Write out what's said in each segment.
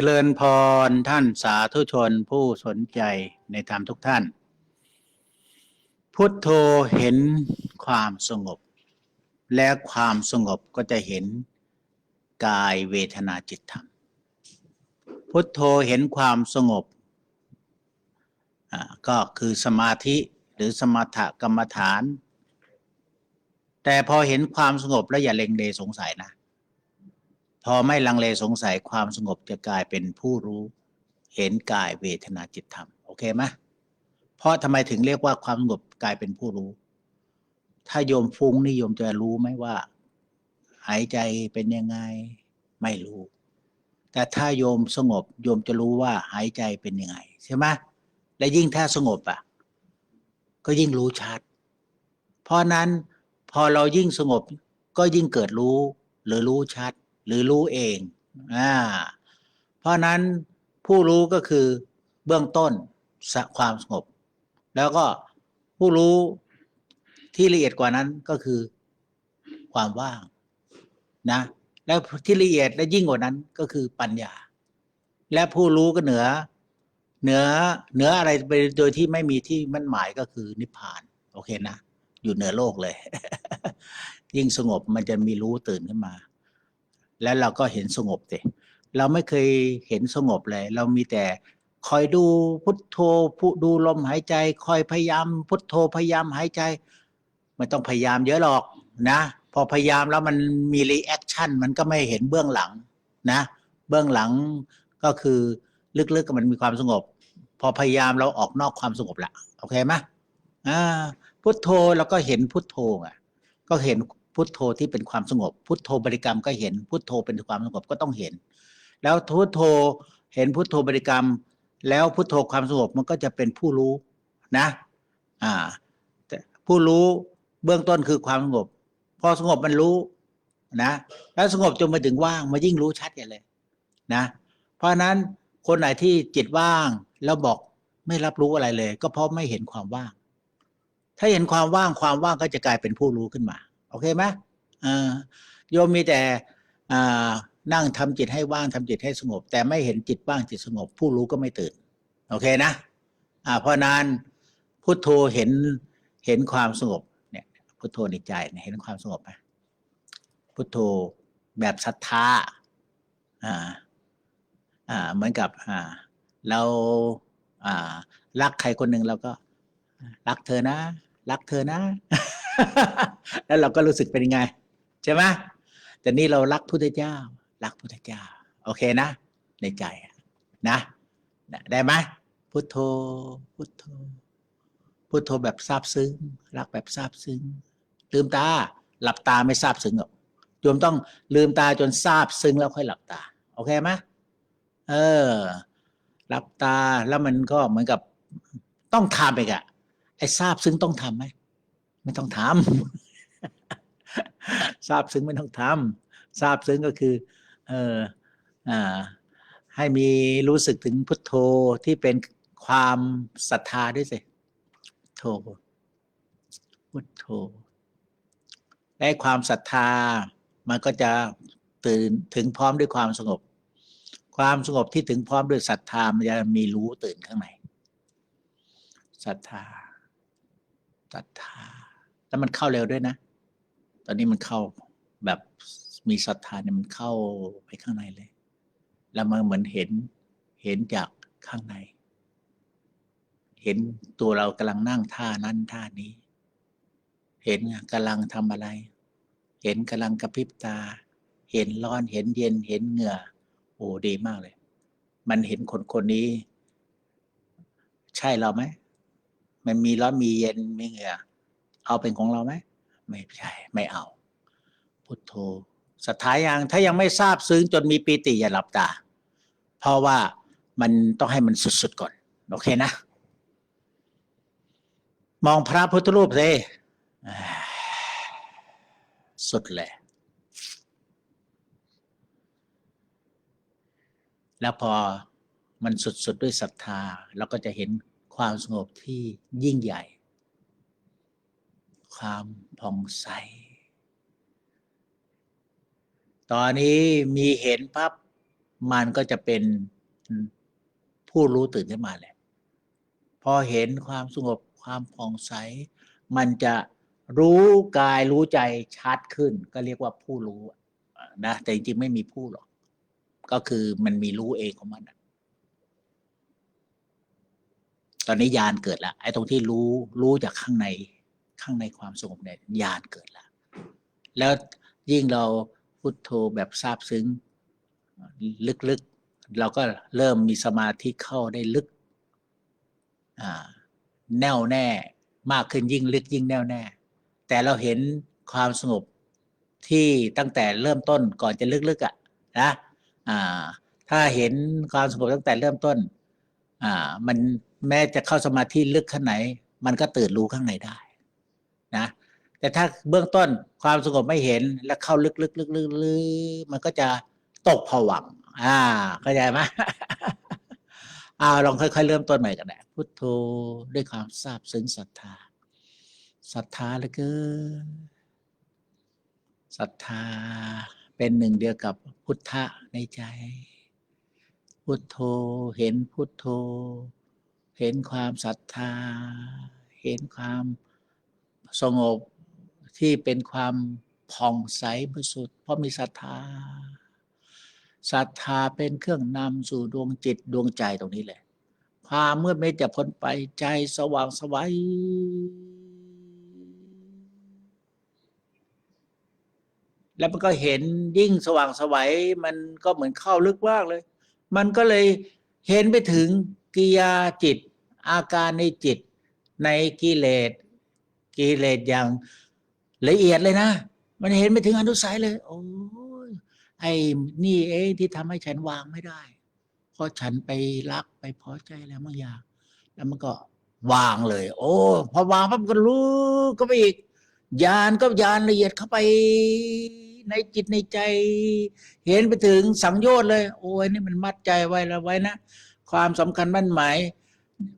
จริญพรท่านสาธุชนผู้สนใจในธรรมทุกท่าน พุทโธเห็นความสงบ และความสงบก็จะเห็นกายเวทนาจิตธรรม พุทโธเห็นความสงบอ่าก็คือสมาธิหรือสมถกรรมฐาน แต่พอเห็นความสงบแล้วอย่าเล็งเลสงสัยนะ พอไม่ลังเลสงสัยความสงบจะกลายเป็นผู้รู้ เห็นกายเวทนาจิตธรรม โอเคไหมเพราะทำไมถึงเรียกว่าความสงบกลายเป็นผู้รู้ ถ้าโยมฟุ้งนี่โยมจะรู้ไหมว่า หายใจเป็นยังไง ไม่รู้ แต่ถ้าโยมสงบโยมจะรู้ว่าหายใจเป็นยังไงใช่ไหมและยิ่งถ้าสงบอะ ก็ยิ่งรู้ชัด เพราะนั้นพอเรายิ่งสงบก็ยิ่งเกิดรู้หรือรู้ชัด หรือรู้เองอ่าเพราะนั้นผู้รู้ก็คือเบื้องต้นสความสงบ แล้วก็ผู้รู้ที่ละเอียดกว่านั้นก็คือความว่างนะ และที่ละเอียดและยิ่งกว่านั้นก็คือปัญญา และผู้รู้ก็เหนือ เหนือเหนืออะไรไปโดยที่ไม่มีที่มั่นหมายก็คือนิพพาน โอเคนะ อยู่เหนือโลกเลย ยิ่งสงบมันจะมีรู้ตื่นขึ้นมา แล้วเราก็เห็นสงบสิเราไม่เคยเห็นสงบเลย เรามีแต่คอยดูพุทโธผู้ดูลมหายใจ คอยพยายามพุทโธพยายามหายใจไม่ต้องพยายามเยอะหรอกนะ พอพยายามแล้วมันมีรีแอคชั่นมันก็ไม่เห็นเบื้องหลังนะ เบื้องหลังก็คือลึกๆมันมีความสงบ พอพยายามเราออกนอกความสงบละโอเคไหมอ่าพุทโธเราก็เห็นพุทโธไงก็เห็น พุทโธที่เป็นความสงบ พุทโธบริกรรมก็เห็น พุทโธเป็นความสงบก็ต้องเห็น แล้วพุทโธเห็นพุทโธบริกรรม แล้วพุทโธความสงบมันก็จะเป็นผู้รู้นะ อ่าแต่ผู้รู้เบื้องต้นคือความสงบ พอสงบมันรู้นะแล้วสงบจนมาถึงว่างมายิ่งรู้ชัดอย่างเลยนะ เพราะนั้นคนไหนที่จิตว่างแล้วบอกไม่รับรู้อะไรเลย ก็เพราะไม่เห็นความว่าง ถ้าเห็นความว่างความว่างก็จะกลายเป็นผู้รู้ขึ้นมา โอเคไหมอ่าโยมมีแต่อ่านั่งทำจิตให้ว่างทำจิตให้สงบ แต่ไม่เห็นจิตว่างจิตสงบ ผู้รู้ก็ไม่ตื่น โอเคนะอ่าเพราะนั้นพุทโธเห็นเห็นความสงบเนี่ยพุทโธในใจเนี่ยเห็นความสงบไหมพุทโธแบบศรัทธาอ่าอ่าเหมือนกับอ่าเราอ่ารักใครคนหนึ่งเราก็รักเธอนะ รักเธอนะ แล้วเราก็รู้สึกเป็นยังไง ใช่ไหมแต่นี่เรารักพุทธเจ้า รักพุทธเจ้า โอเคนะ ในใจนะ ได้ไหมพุทโธพุทโธพุทโธแบบซาบซึ้ง รักแบบซาบซึ้ง ลืมตา หลับตาไม่ซาบซึ้งหรอกโยมต้องลืมตาจนซาบซึ้งแล้วค่อยหลับตา โอเคไหมเออหลับตาแล้วมันก็เหมือนกับต้องทำไปกอะ ไอ้ทราบซึ้งต้องทำไหมไม่ต้องทำทราบซึ้งไม่ต้องทำทราบซึ้งก็คือ เอออ่าให้มีรู้สึกถึงพุทโธที่เป็นความศรัทธาด้วยสิโธพุทโธและความศรัทธา มันก็จะตื่นถึงพร้อมด้วยความสงบ ความสงบที่ถึงพร้อมด้วยศรัทธามันจะมีรู้ตื่นข้างในศรัทธา ศรัทธา แล้วมันเข้าเร็วด้วยนะ ตอนนี้มันเข้าแบบมีศรัทธาเนี่ยมันเข้าไปข้างในเลย แล้วมันเหมือนเห็นเห็นจากข้างใน เห็นตัวเรากำลังนั่งท่านั้นท่านี้ เห็นกำลังทำอะไร เห็นกำลังกระพริบตา เห็นร้อนเห็นเย็นเห็นเหงื่อ โอ้ดีมากเลย มันเห็นคนคนนี้ ใช่เราไหม มันมีร้อนมีเย็นมีเหงื่อเอาเป็นของเราไหมไม่ใช่ไม่เอา พุทโธสัทธายังถ้ายังไม่ทราบซึ้งจนมีปีติอย่าหลับตา เพราะว่ามันต้องให้มันสุดๆก่อน โอเคนะ มองพระพุทธรูปสิอ่าสุดเลยแล้วพอมันสุดๆด้วยศรัทธาเราก็จะเห็น ความสงบที่ยิ่งใหญ่ ความผ่องใส ตอนนี้มีเห็นปั๊บมันก็จะเป็นผู้รู้ตื่นขึ้นมาแหละ พอเห็นความสงบความผ่องใส มันจะรู้กายรู้ใจชัดขึ้น ก็เรียกว่าผู้รู้นะแต่จริงๆไม่มีผู้หรอก ก็คือมันมีรู้เองของมันอะ ตอนนี้ญาณเกิดแล้วไอ้ตรงที่รู้รู้จากข้างในข้างในความสงบเนี่ยญาณเกิดแล้ว แล้วยิ่งเราพุทโธแบบซาบซึ้ง ลึกๆ เราก็เริ่มมีสมาธิเข้าได้ลึกแน่วแน่มากขึ้นยิ่งลึกยิ่งแน่วแน่ แต่เราเห็นความสงบที่ตั้งแต่เริ่มต้นก่อนจะลึกๆอะนะถ้าเห็นความสงบตั้งแต่เริ่มต้น มัน แม้จะเข้าสมาธิลึกข้างไหน มันก็ตื่นรู้ข้างในได้นะ แต่ถ้าเบื้องต้นความสงบไม่เห็นแล้วเข้าลึกๆลึกๆๆมันก็จะตกผวังอ่าเข้าใจไหมอ่าลองค่อย ๆ เริ่มต้นใหม่กันนะพุทโธด้วยความซาบซึ้งศรัทธาศรัทธาเหลือเกินศรัทธาเป็นหนึ่งเดียวกับพุทธะในใจ พุทโธเห็นพุทโธ เห็นความศรัทธา เห็นความสงบที่เป็นความผ่องใสบริสุทธิ์เพราะมีศรัทธาศรัทธาเป็นเครื่องนำสู่ดวงจิตดวงใจตรงนี้แหละ ความเมื่อไม่จะพ้นไปใจสว่างสวัยแล้วมันก็เห็นยิ่งสว่างสวัยมันก็เหมือนเข้าลึกมากเลย มันก็เลยเห็นไปถึงกิยาจิต อาการในจิตในกิเลสกิเลสอย่างละเอียดเลยนะ มันเห็นไปถึงอนุสัยเลย โอ้ยไอ้นี่เองที่ทำให้ฉันวางไม่ได้ เพราะฉันไปรักไปพอใจแล้วบางอย่างแล้วมันก็วางเลย โอ้ พอวางปั๊บก็รู้ก็ไปอีกยานก็ยานละเอียดเข้าไปในจิตในใจ เห็นไปถึงสังโยชน์เลย โอ้ยนี่มันมัดใจไว้แล้วไว้นะ ความสำคัญมั่นหมาย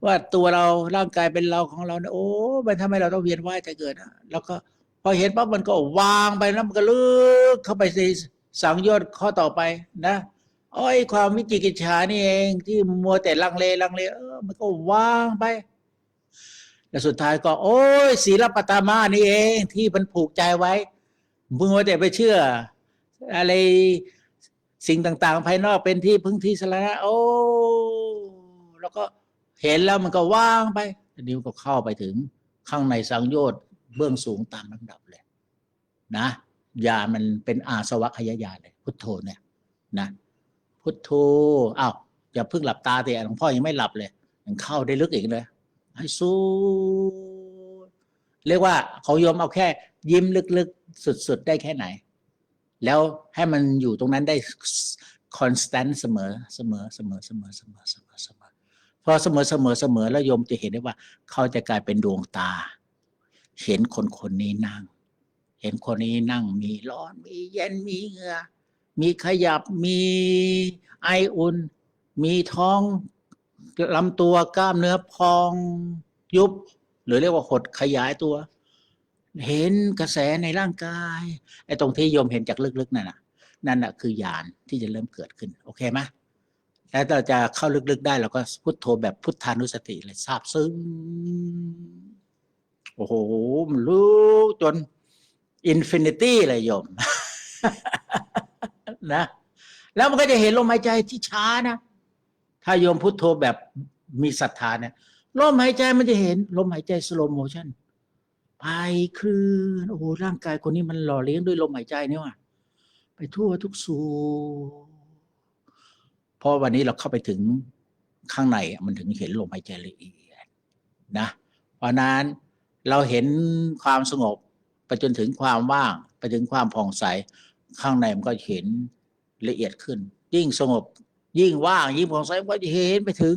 ว่าตัวเราร่างกายเป็นเราของเราเนี่ยโอ้มันทำให้เราต้องเวียนว่ายแต่เกิดนะแล้วก็พอเห็นปั๊บมันก็วางไปแล้วมันก็ลึกเข้าไปในสังโยชน์ข้อต่อไปนะอ้อยความวิจิกิจฉานี่เอง ที่มัวแต่ลังเลลังเลเออมันก็วางไป แล้วสุดท้ายก็ โอ้ยศีลปตามานี่เอง ที่มันผูกใจไว้มัวแต่ไปเชื่อ อะไรสิ่งต่าง ๆ ภายนอกเป็นที่พึ่งที่สระโอ้แล้วก็ เห็นแล้วมันก็ว่างไปนี้ก็เข้าไปถึงข้างในสังโยชน์เบื้องสูงตามลำดับเลยนะญามันเป็นอาสวัคยญาเลยพุทโธเนี่ยนะพุทโธอ้าวอย่าเพิ่งหลับตาแต่หลวงพ่อยังไม่หลับเลยยังเข้าได้ลึกอีกเลยให้สู้เรียกว่าเขายอมเอาแค่ยิ้มลึกๆ สุดๆ ได้แค่ไหน แล้วให้มันอยู่ตรงนั้นได้ constant เสมอเสมอเสมอเสมอเสมอเสมอเสมอ พอเสมอเสมอเสมอแล้วโยมจะเห็นได้ว่า เขาจะกลายเป็นดวงตา เห็นคนคนนี้นั่ง เห็นคนนี้นั่งมีร้อนมีเย็นมีเหงื่อมีขยับมีไออุ่น มีท้องลำตัวกล้ามเนื้อพองยุบ หรือเรียกว่าหดขยายตัว เห็นกระแสในร่างกายไอ้ตรงที่โยมเห็นจากลึกๆนั่นน่ะนั่นน่ะคือญาณที่จะเริ่มเกิดขึ้น โอเคไหม แล้วเราจะเข้าลึกๆได้เราก็พุทโธแบบพุทธานุสติเลยทราบซึ้งโอ้โหมันรู้จนอินฟินิตี้เลยโยมนะ แล้วมันก็จะเห็นลมหายใจที่ช้านะ ถ้าโยมพุทโธแบบมีศรัทธาเนี่ยลมหายใจมันจะเห็นลมหายใจสโลโมชันไปคลื่นโอ้โหร่างกายคนนี้มันหล่อเลี้ยงด้วยลมหายใจเนี่ยว่ะไปทั่วทุกส่วน เพราะวันนี้เราเข้าไปถึงข้างในมันถึงเห็นลมหายใจละเอียดนะ เพราะนั้นเราเห็นความสงบไปจนถึงความว่างไปถึงความผ่องใสข้างในมันก็เห็นละเอียดขึ้น ยิ่งสงบ ยิ่งว่างยิ่งผ่องใสมันก็จะเห็นไปถึง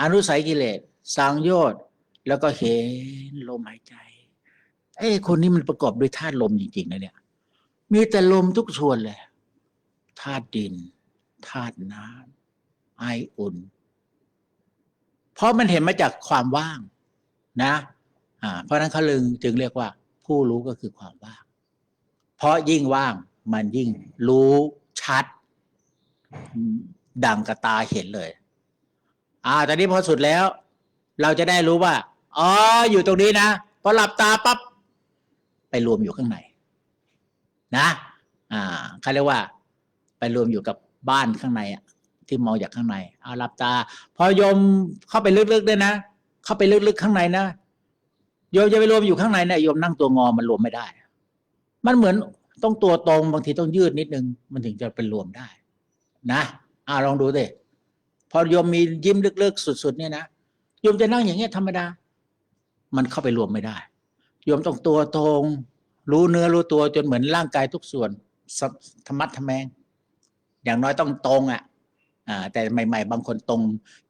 อนุสัยกิเลสสังโยชน์แล้วก็เห็นลมหายใจเอ้คนนี้มันประกอบด้วยธาตุลมจริงๆนะเนี่ย มีแต่ลมทุกส่วนเลยธาตุดิน ธาตุน้ำไออุ่น เพราะมันเห็นมาจากความว่างนะอ่าเพราะนั้นเขาลึงจึงเรียกว่า ผู้รู้ก็คือความว่าง เพราะยิ่งว่างมันยิ่งรู้ชัด ดังกับตาเห็นเลย อ่าตอนนี้พอสุดแล้ว เราจะได้รู้ว่าอ๋ออยู่ตรงนี้นะพอหลับตาปั๊บไปรวมอยู่ข้างในนะ อ่าเขาเรียกว่า ไปรวมอยู่กับ บ้านข้างในอะที่มองจากข้างใน เอาหลับตา พอโยมเข้าไปลึกๆด้วยนะ เข้าไปลึกๆข้างในนะโยมจะไปรวมอยู่ข้างในเนี่ยโยมนั่งตัวงอมันรวมไม่ได้ มันเหมือนต้องตัวตรงบางทีต้องยืดนิดนึง มันถึงจะเป็นรวมได้ นะอ่าลองดูสิพอโยมมียิ้มลึกๆสุด ๆ เนี่ยนะโยมจะนั่งอย่างเงี้ยธรรมดา มันเข้าไปรวมไม่ได้โยมต้องตัวตรง รู้เนื้อรู้ตัวจนเหมือนร่างกายทุกส่วนสะธรรมัดทะแมง อย่างน้อยต้องตรงอะแต่ใหม่ ๆ บางคนตรง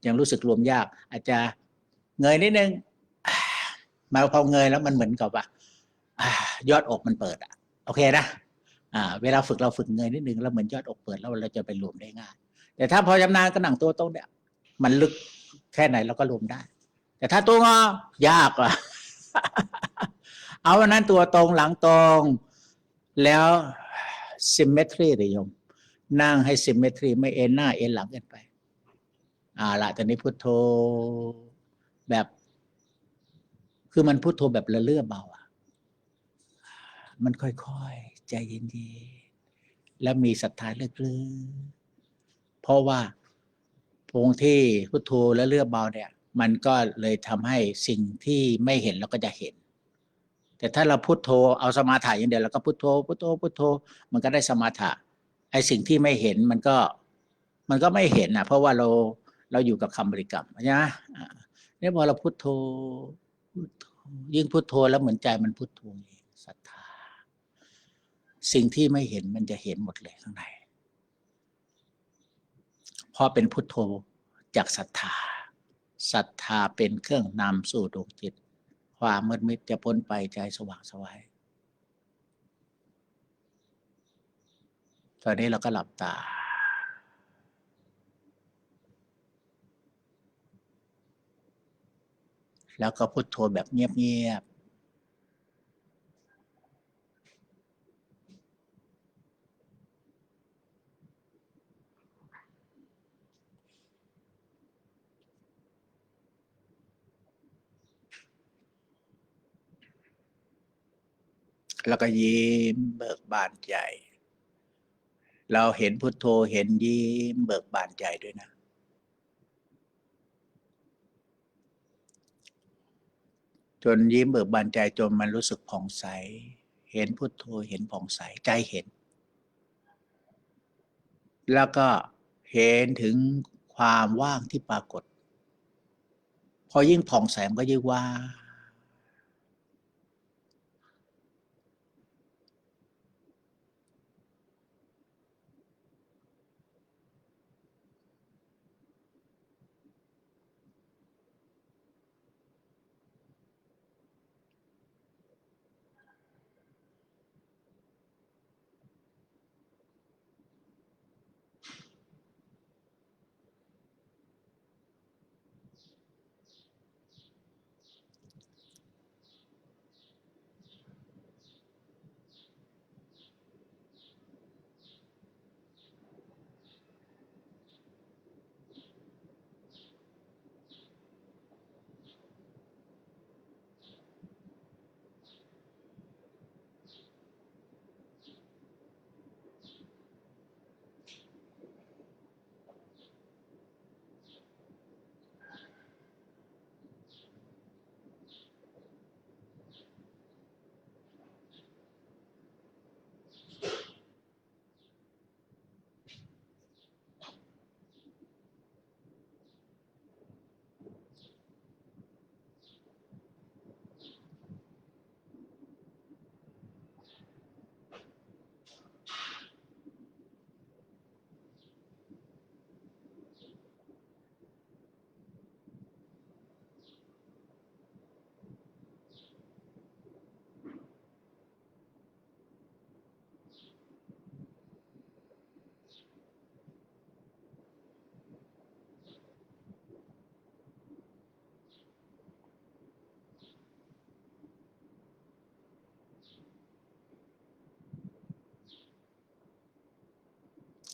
ยังรู้สึกรวมยาก อาจจะเงยนิดนึงมาพอเงยแล้วมันเหมือนกับว่ายอดอกมันเปิดอะ โอเคนะเวลาฝึกเราฝึกเงยนิดนึงแล้วเหมือนยอดอกเปิดแล้วเราจะไปรวมได้ง่ายแต่ถ้าพอชำนาญก็หนังตัวตรงเนี่ย มันลึกแค่ไหนเราก็รวมได้ แต่ถ้าตัวงอยากอะเอาวันนั้นตัวตรงหลังตรงแล้ว symmetry เลยโยม นั่งให้ symmetry ไม่เอ็นหน้าเอ็นหลังเกินไปอ่าละตอนนี้พุทโธแบบ คือมันพุทโธแบบระเลื่อเบาอะ มันค่อยๆ ใจเย็นๆ แล้วมีศรัทธาเลึกๆเพราะว่าพงที่พุทโธและเลือเบาเนี่ย มันก็เลยทำให้สิ่งที่ไม่เห็นเราก็จะเห็น แต่ถ้าเราพุทโธเอาสมาธิอย่างเดียวแล้วก็พุทโธพุทโธพุทโธมันก็ได้สมาธิ ไอ้สิ่งที่ไม่เห็นมันก็มันก็ไม่เห็นนะเพราะว่าเราเราอยู่กับคำบริกรรมใช่ไหมอ่าเนี่ยพอเราพุทโธพุทโธยิ่งพุทโธแล้วเหมือนใจมันพุทโธเองศรัทธา สิ่งที่ไม่เห็นมันจะเห็นหมดเลยข้างในพราะเป็นพุทโธจากศรัทธาศรัทธาเป็นเครื่องนำสู่ดวงจิต ความมืดมิดจะพ้นไปใจสว่างสวาย ตอนนี้เราก็หลับตา แล้วก็พุทโธแบบเงียบๆแล้วก็ยิ้มเบิกบานใจ เราเห็นพุทโธเห็นยิ้มเบิกบานใจด้วยนะ จนยิ้มเบิกบานใจจนมันรู้สึกผ่องใส เห็นพุทโธเห็นผ่องใสใจเห็น แล้วก็เห็นถึงความว่างที่ปรากฏ พอยิ่งผ่องใสมันก็ยิ่งว่าง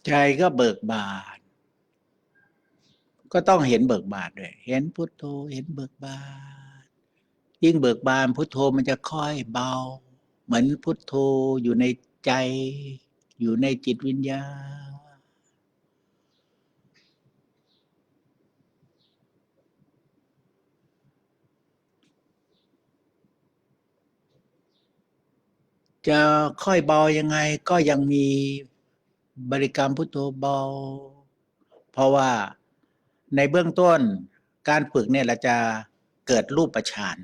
ใจก็เบิกบาน ก็ต้องเห็นเบิกบานด้วย เห็นพุทโธเห็นเบิกบาน ยิ่งเบิกบานพุทโธมันจะค่อยเบา เหมือนพุทโธอยู่ในใจ อยู่ในจิตวิญญาณจะค่อยเบายังไงก็ยังมี บริกรรมพุทโธเบา เพราะว่าในเบื้องต้นการฝึกเนี่ยเราจะเกิดรูปประชาน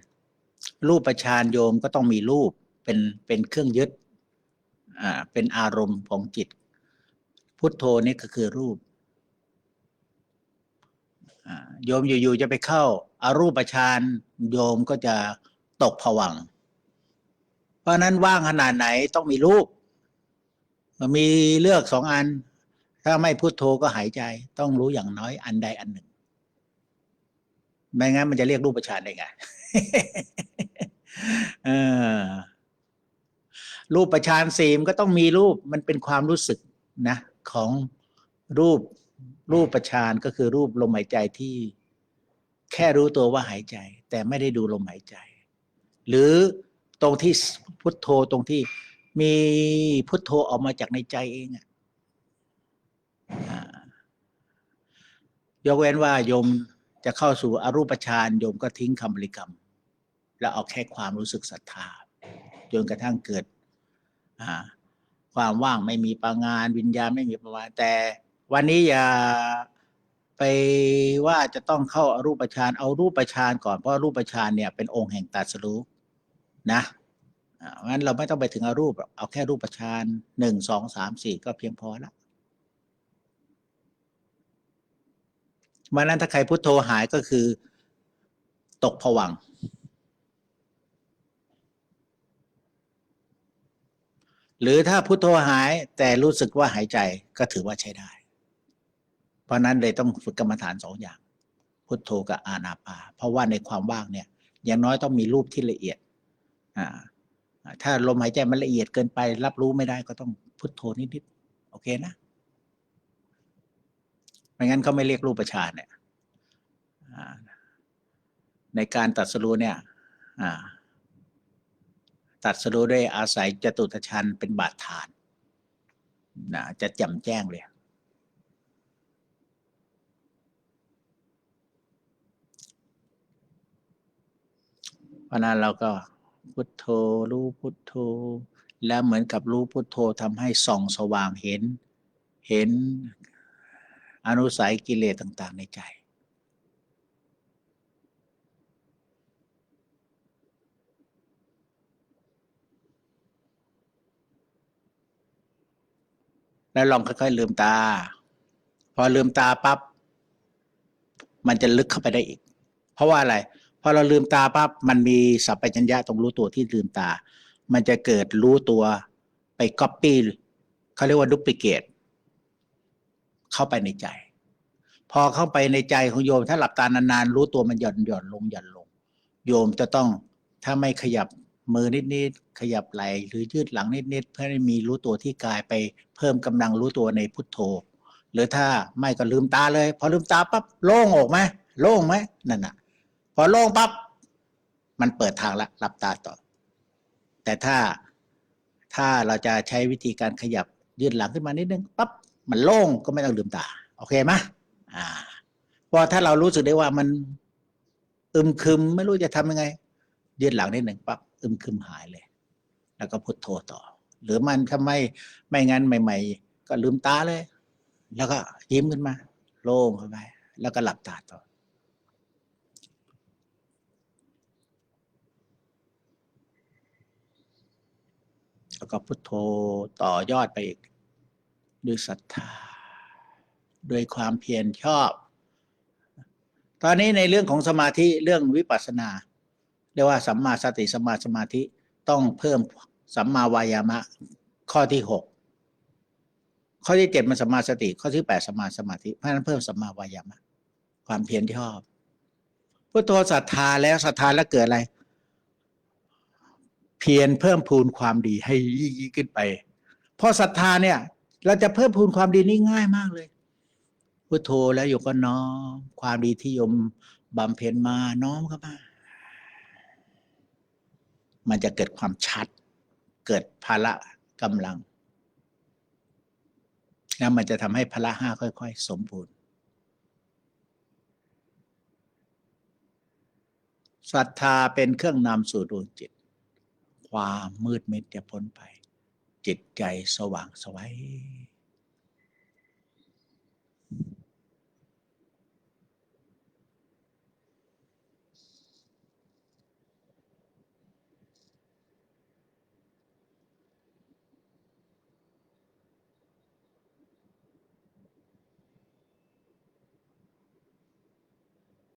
รูปประชานโยมก็ต้องมีรูปเป็นเป็นเครื่องยึดอ่าเป็นอารมณ์ของจิต พุทโธนี่ก็คือรูปโยมอยู่ๆจะไปเข้าอารูปฌานโยมก็จะตกผวัง เพราะนั้นว่างขนาดไหนต้องมีรูป มีเลือกสองอัน ถ้าไม่พุโทโธก็หายใจ ต้องรู้อย่างน้อยอันใดอันหนึ่งไม่งั้นมันจะเรียกรูปฌานได้ไงเออรูปฌานสี่มันก็ต้องมีรูปมันเป็นความรู้สึกนะ ของรูปรูปฌานก็คือรูปลมหายใจที่แค่รู้ตัวว่าหายใจ แต่ไม่ได้ดูลมหายใจ หรือตรงที่พุทโธตรงที่ มีพุทโธออกมาจากในใจเองอะอ่ายกเว้นว่าโยมจะเข้าสู่อรูปฌานโยมก็ทิ้งคำบริกรรม แล้วเอาแค่ความรู้สึกศรัทธาจนกระทั่งเกิดความว่างไม่มีปางานวิญญาณไม่มีประมาณแต่วันนี้อย่าไปว่าจะต้องเข้าอารูปฌานเอารูปฌานก่อนเพราะรูปฌานเนี่ยเป็นองค์แห่งตรัสรู้นะ งั้นเราไม่ต้องไปถึงอารูป เอาแค่รูปฌานหนึ่งสองสามสี่ก็เพียงพอละวันนั้นถ้าใครพุทโธหายก็คือ ตกผวัง หรือถ้าพุทโธหายแต่รู้สึกว่าหายใจก็ถือว่าใช้ได้ เพราะนั้นเลยต้องฝึกกรรมฐานสองอย่าง พุทโธกับอานาปา เพราะว่าในความว่างเนี่ย อย่างน้อยต้องมีรูปที่ละเอียด อ่า ถ้าลมหายใจมันละเอียดเกินไป รับรู้ไม่ได้ก็ต้องพุทโธนิดๆโอเคนะไม่งั้นเขาไม่เรียกรูปฌานเนี่ยในการตัดสรู้เนี่ยตัดสรู้ด้วยอาศัยจตุตฌานเป็นบาดฐานนะจะแจ่มแจ้งเลย เพราะนั้นเราก็ พุทโธรู้พุทโธ แล้วเหมือนกับรู้พุทโธทำให้ส่องสว่างเห็น เห็นอนุสัยกิเลสต่าง ๆ ในใจ แล้วลองค่อย ๆ ลืมตา พอลืมตาปั๊บมันจะลึกเข้าไปได้อีก เพราะว่าอะไร พอเราลืมตาปั๊บมันมีสัพพัญญะตรงรู้ตัวที่ลืมตา มันจะเกิดรู้ตัวไปก๊อปปี้เขาเรียกว่าดุปลิเกตเข้าไปในใจ พอเข้าไปในใจของโยม ถ้าหลับตานานๆ รู้ตัวมันหย่อนหย่อนลงหย่อนลง โยมจะต้องถ้าไม่ขยับมือนิดๆขยับไหล่หรือยืดหลังนิดๆเพื่อให้มีรู้ตัวที่กายไปเพิ่มกำลังรู้ตัวในพุทโธ หรือถ้าไม่ก็ลืมตาเลย พอลืมตาปั๊บโล่งออกไหมโล่งไหมนั่นน่ะ พอโล่งปั๊บมันเปิดทางละหลับตาต่อ แต่ถ้าถ้าเราจะใช้วิธีการขยับยืดหลังขึ้นมานิดนึงปั๊บมันโล่งก็ไม่ต้องลืมตา โอเคไหมอ่าพราะถ้าเรารู้สึกได้ว่ามันอึมครึมไม่รู้จะทำยังไง ยืดหลังนิดหนึ่งปั๊บอึมครึมหายเลย แล้วก็พุทโธต่อ หรือมันถ้าไมไม่งั้นใหม่ ๆ ก็ลืมตาเลย แล้วก็ยิ้มขึ้นมา โล่งเข้าไป แล้วก็หลับตาต่อ แล้วก็พุทโธต่อยอดไปอีก ด้วยศรัทธา ด้วยความเพียรชอบ ตอนนี้ในเรื่องของสมาธิเรื่องวิปัสสนา เรียกว่าสัมมาสติสัมมาสมาธิต้องเพิ่มสัมมาวายามะ ข้อที่หกข้อที่เจ็ดมันสัมมาสติ ข้อที่แปดสัมมาสมาธิเพราะฉะนั้นเพิ่มสัมมาวายามะ ความเพียรชอบพุทโธศรัทธาแล้วศรัทธาแล้วเกิดอะไร พียรเพิ่มพูนความดีให้ยิ่งขึ้นไปพราะศรัทธาเนี่ย เราจะเพิ่มพูนความดีนี่ง่ายมากเลยพุทโธแล้วโยมก็น้อมความดีที่โยมบำเพ็ญมาน้อมเข้ามามันจะเกิดความชัด เกิดพละกำลัง แล้วมันจะทำให้พละห้าค่อย ๆ สมบูรณ์ศรัทธาเป็นเครื่องนำสู่ดวงจิต ความมืดมิดจะพ้นไป จิตใจสว่างไสวัย